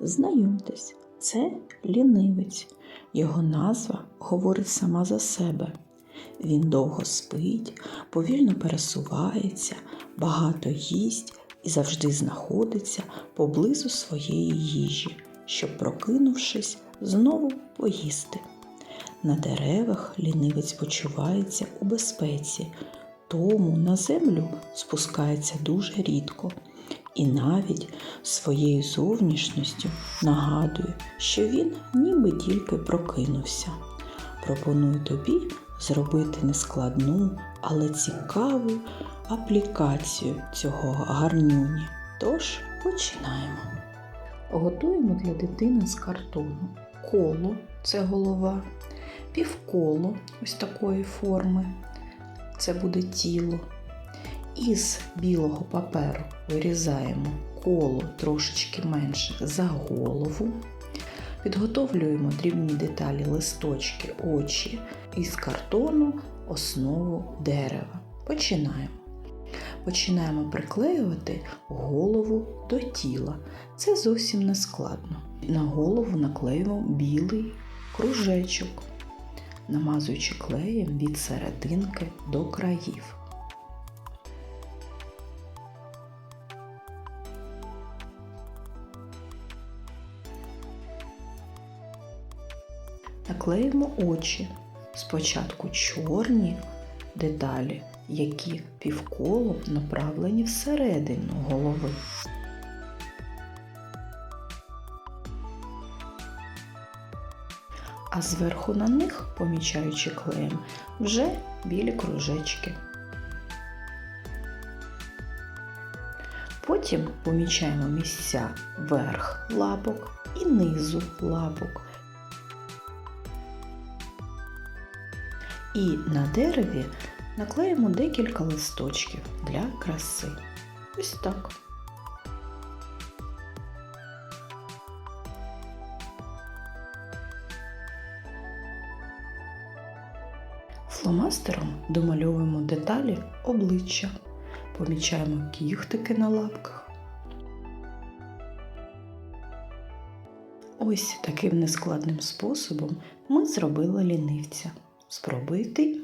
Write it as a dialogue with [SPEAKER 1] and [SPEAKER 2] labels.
[SPEAKER 1] Знайомтесь, це лінивець. Його назва говорить сама за себе. Він довго спить, повільно пересувається, багато їсть і завжди знаходиться поблизу своєї їжі, щоб, прокинувшись, знову поїсти. На деревах лінивець почувається у безпеці, тому на землю спускається дуже рідко і навіть своєю зовнішністю нагадує, що він ніби тільки прокинувся. Пропоную тобі зробити нескладну, але цікаву аплікацію цього гарнюні. Тож починаємо. Готуємо для дитини з картону. Коло це голова, півколо ось такої форми. Це буде тіло. Із білого паперу вирізаємо коло трошечки менше за голову. Підготовлюємо дрібні деталі листочки, очі із картону основу дерева. Починаємо. Починаємо приклеювати голову до тіла. Це зовсім не складно. На голову наклеїмо білий кружечок, намазуючи клеєм від серединки до країв. Наклеїмо очі. Спочатку чорні деталі, які півколом направлені всередину голови. А зверху на них, помічаючи клеєм, вже білі кружечки. Потім помічаємо місця верх лапок і низу лапок. І на дереві наклеїмо декілька листочків для краси. Ось так. Фломастером домальовуємо деталі обличчя, помічаємо кіхтики на лапках. Ось таким нескладним способом ми зробили лінивця. Спробуй ти.